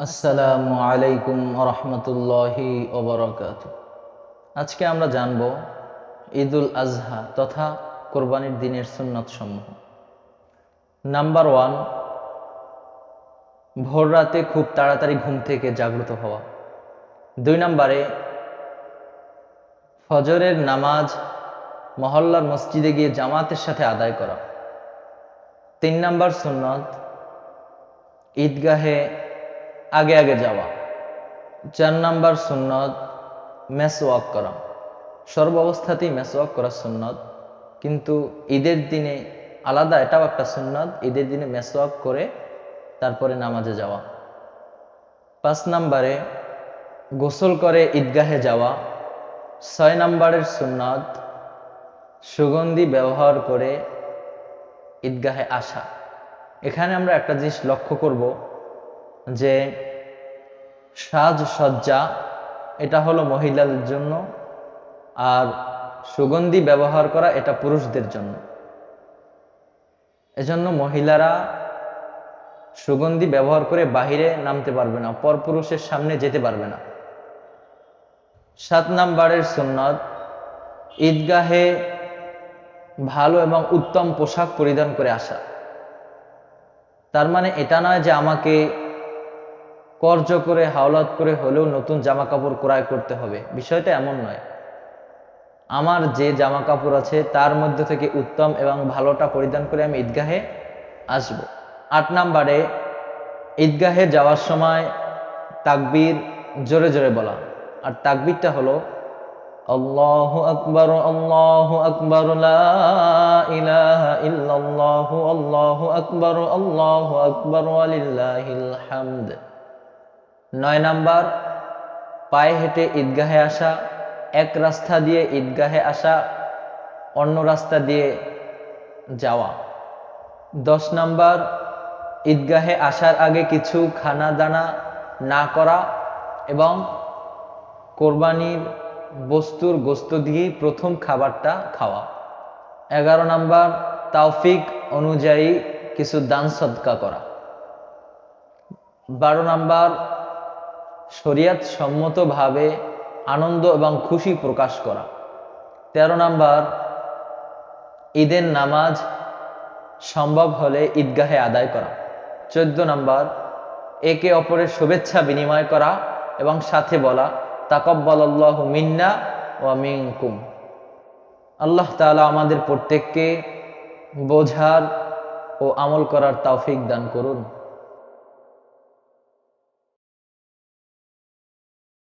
আসসালামু আলাইকুম রহমতুল্লাহি ওবরাকাত। আজকে আমরা জানব ঈদুল আজহা তথা কোরবানির দিনের সুন্নত সমূহ। নাম্বার ওয়ান ভোর রাতে খুব তাড়াতাড়ি ঘুম থেকে জাগ্রত হওয়া। দুই নম্বরে, ফজরের নামাজ মহল্লার মসজিদে গিয়ে জামাতের সাথে আদায় করা। তিন নাম্বার সুন্নত, ঈদগাহে আগে আগে যাওয়া। চার নাম্বার সুন্নত, মেসওয়াক করা। সর্বাবস্থাতেই মেসওয়াক করা সুন্নত, কিন্তু ঈদের দিনে আলাদা, এটাও একটা সুন্নত, ঈদের দিনে মেসওয়াক করে তারপরে নামাজে যাওয়া। পাঁচ নাম্বারে গোসল করে ঈদগাহে যাওয়া। ছয় নাম্বারের সুন্নত, সুগন্ধি ব্যবহার করে ঈদগাহে আসা। এখানে আমরা একটা জিনিস লক্ষ্য করব যে সাজসজ্জা, এটা হলো মহিলাদের জন্য। আর সুগন্ধি ব্যবহার করা এটা পুরুষদের জন্য। এজন্য মহিলারা সুগন্ধি ব্যবহার করে বাহিরে নামতে পারবে না পরপুরুষের সামনে যেতে পারবে না। সাত নাম্বারের সুন্নত, ঈদগাহে ভালো এবং উত্তম পোশাক পরিধান করে আসা। তার মানে এটা নয় যে আমাকে কর্জ করে, হাওলাত করে হলেও নতুন জামা কাপড় ক্রয় করতে হবে। বিষয়টা এমন নয়। আমার যে জামা কাপড় আছে, তার মধ্যে থেকে উত্তম এবং ভালোটা পরিধান করে আমি ঈদগাহে আসব। আট নাম্বারে, ঈদগাহে যাওয়ার সময় তাকবীর জোরে জোরে বলা। আর তাকবীরটা হলো, আল্লাহু আকবার আল্লাহু আকবার, লা ইলাহা আল্লাহু আকবার, আল্লাহু হামদ। নয় নাম্বার, পায়ে হেঁটে ঈদগাহে আসা, এক রাস্তা দিয়ে ঈদগাহে আসা, অন্য রাস্তা দিয়ে যাওয়া। দশ নাম্বার, ঈদগাহে আসার আগে কিছু খানা দানা না করা এবং কোরবানির বস্তুর গোস্ত দিয়েই প্রথম খাবারটা খাওয়া। এগারো নাম্বার, তাওফিক অনুযায়ী কিছু দান সদকা করা। বারো নাম্বার শরিয়াত সম্মতভাবে আনন্দ এবং খুশি প্রকাশ করা। তেরো নাম্বার, ঈদের নামাজ সম্ভব হলে ঈদগাহে আদায় করা। চোদ্দ নাম্বার, একে অপরের শুভেচ্ছা বিনিময় করা এবং সাথে বলা তাকব্বাল্লাহ মিন্না ও মিনকুম। আল্লাহ তাআলা আমাদের প্রত্যেককে বোঝার ও আমল করার তৌফিক দান করুন।